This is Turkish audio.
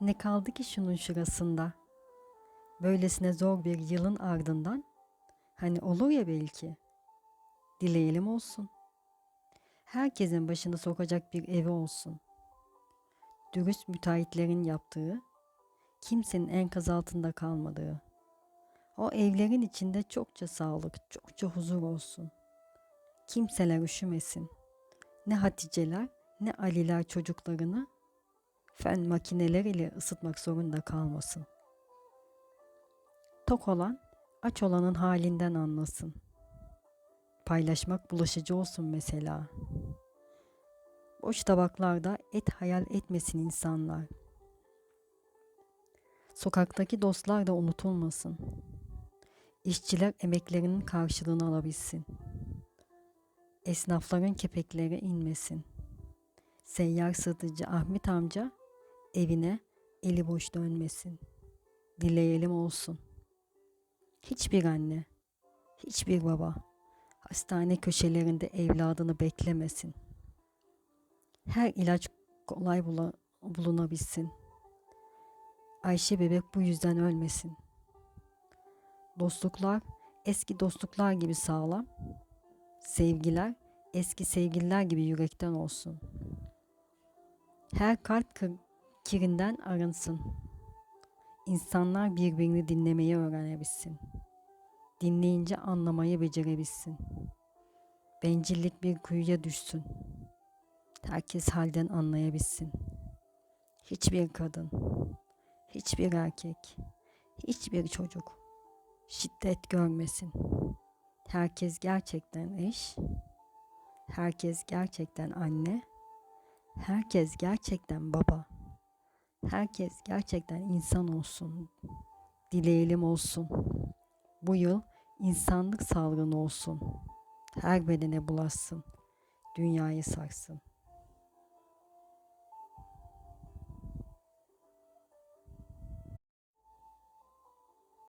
Ne kaldı ki şunun şurasında? Böylesine zor bir yılın ardından hani olur ya belki. Dileyelim olsun. Herkesin başını sokacak bir evi olsun. Dürüst müteahhitlerin yaptığı, kimsenin enkaz altında kalmadığı. O evlerin içinde çokça sağlık, çokça huzur olsun. Kimseler üşümesin. Ne Haticeler ne Aliler çocuklarını fen makineleriyle ısıtmak zorunda kalmasın. Tok olan aç olanın halinden anlasın. Paylaşmak bulaşıcı olsun mesela. Boş tabaklarda et hayal etmesin insanlar. Sokaktaki dostlar da unutulmasın. İşçiler emeklerinin karşılığını alabilsin. Esnafların kepekleri inmesin. Seyyar satıcı Ahmet amca evine eli boş dönmesin. Dileyelim olsun. Hiçbir anne, hiçbir baba hastane köşelerinde evladını beklemesin. Her ilaç kolay bula- bulunabilsin. Ayşe bebek bu yüzden ölmesin. Dostluklar eski dostluklar gibi sağlam. Sevgiler eski sevgililer gibi yürekten olsun. Her kalp kır- kirinden arınsın. İnsanlar birbirini dinlemeyi öğrenebilsin. Dinleyince anlamayı becerebilsin. Bencillik bir kuyuya düşsün. Herkes halden anlayabilsin. Hiçbir kadın, hiçbir erkek, hiçbir çocuk şiddet görmesin. Herkes gerçekten eş, herkes gerçekten anne, herkes gerçekten baba, herkes gerçekten insan olsun. Dileyelim olsun. Bu yıl insanlık salgını olsun. Her bedene bulaşsın. Dünyayı sarsın.